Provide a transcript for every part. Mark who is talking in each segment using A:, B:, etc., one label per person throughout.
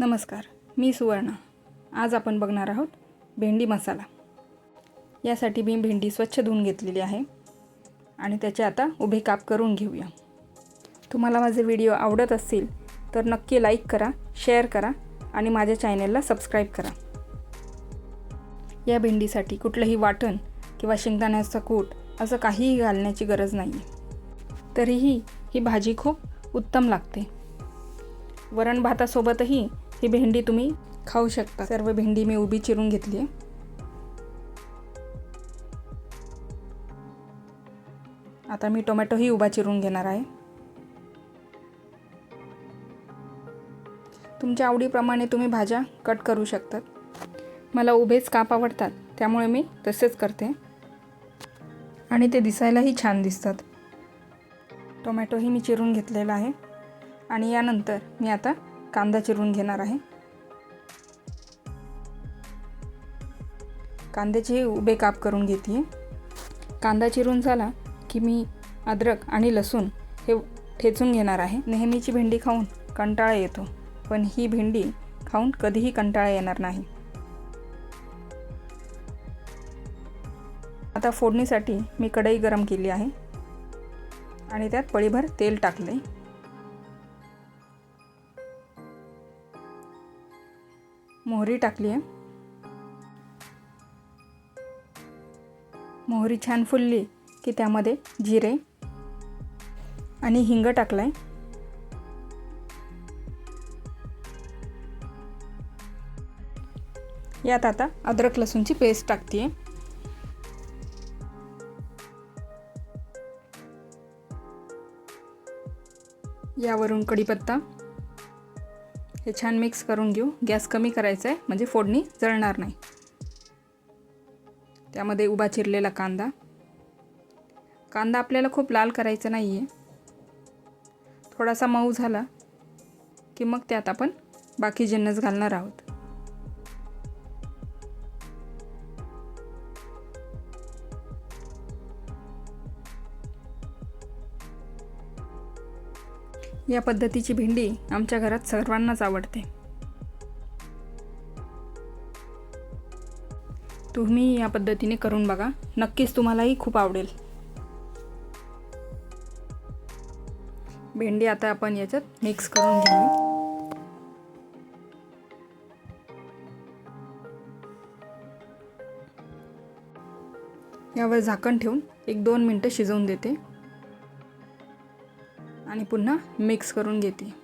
A: नमस्कार मी सुवर्णा. आज आपण बघणार आहोत भेंडी मसाला. यासाठी मी भेंडी स्वच्छ धुवून घेतलेली आहे आणि त्याचे आता उभे काप करून घेऊया. तुम्हाला माझे व्हिडिओ आवडत असतील तर नक्की लाईक करा शेअर करा आणि माझ्या चॅनेलला सबस्क्राईब करा. या भेंडीसाठी कुठलंही वाटण किंवा शेंगदाण्याचा कूट असं काहीही घालण्याची गरज नाही. तरीही ही भाजी खूप उत्तम लागते. वरण भातासोबतही ही भेंडी तुम्ही खाऊ शकता. सर्व भेंडी मी उभी चिरून घेतली आहे. आता मी टोमॅटोही उभा चिरून घेणार आहे. तुमच्या आवडीप्रमाणे तुम्ही भाज्या कट करू शकतात. मला उभेच काप आवडतात त्यामुळे मी तसेच करते. आणि ते दिसायलाही छान दिसतात. टोमॅटोही मी चिरून घेतलेला आहे. आणि यानंतर मी आता कांदा चिरून घेणार आहे. कांद्याचे उभे काप करून घेते. कांदा चिरून झाला की मी अद्रक आणि लसूण हे ठेचून घेणार आहे. नेहमीची भेंडी खाऊन कंटाळा येतो पण ही भेंडी खाऊन कधीही कंटाळा येणार नाही. आता फोडणीसाठी मी कढई गरम केली आहे आणि त्यात पळीभर तेल टाकले. मोहरी टाकली आहे मोहरी छान फुलली की त्यामध्ये जिरे आणि हिंग टाकलं आहे यात आता अद्रक लसूणची पेस्ट टाकते यावरून कढीपत्ता हे छान मिक्स करून घेऊ. गॅस कमी करायचा आहे म्हणजे फोडणी जळणार नाही. त्यामध्ये उभा चिरलेला कांदा. कांदा आपल्याला खूप लाल करायचा नाही आहे थोडासा मऊ झाला की मग त्यात आपण बाकी जिन्नस घालणार आहोत. या पद्धतीची भेंडी आमच्या घरात सर्वांनाच आवडते. तुम्ही या पद्धतीने करून बघा. नक्कीच तुम्हालाही खूप आवडेल. भेंडी आता आपण याच्यात मिक्स करून घेऊ. यावर झाकण ठेवून एक दोन मिनटं शिजवून देते. आणि पुन्हा मिक्स करून घेते.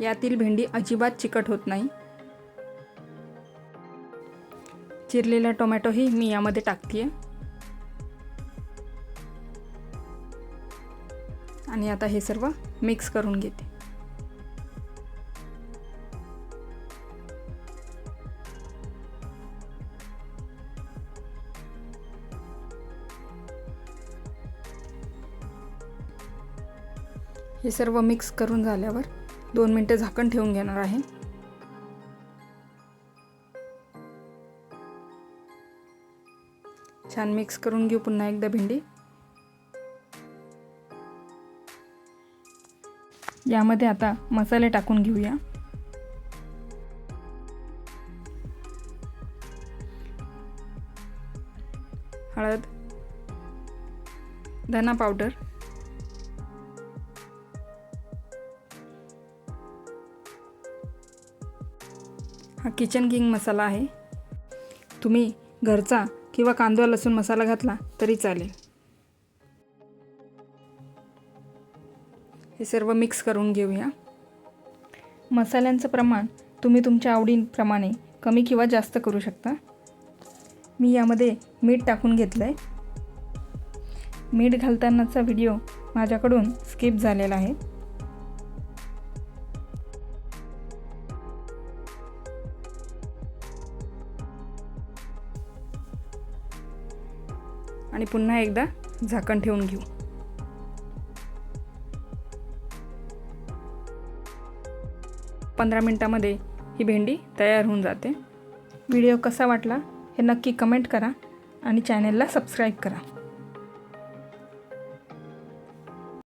A: यातील भेंडी अजिबात चिकट होत नाही. चिरलेला टोमॅटोही मी यामध्ये टाकते आणि आता हे सर्व मिक्स करून घेते. हे सर्व मिक्स करून झाल्यावर दोन मिनटं झाकण ठेवून घेणार आहे. छान मिक्स करून घेऊ पुन्हा एकदा भेंडी. यामध्ये आता मसाले टाकून घेऊया. हळद धना पावडर हा किचन किंग मसाला आहे. तुम्ही घरचा किंवा कांदा लसूण मसाला घातला तरी चालेल. हे सर्व मिक्स करून घेऊया. मसाल्यांचं प्रमाण तुम्ही तुमच्या आवडीप्रमाणे कमी किंवा जास्त करू शकता. मी यामध्ये मीठ टाकून घेतलं आहे मीठ घालतानाचा व्हिडिओ माझ्याकडून स्किप झालेला आहे. आणि पुन्हा एकदा झाकण ठेवून घेऊ. पंधरा मिनटामध्ये ही भेंडी तयार होऊन जाते. व्हिडिओ कसा वाटला हे नक्की कमेंट करा आणि चॅनेलला सबस्क्राईब करा.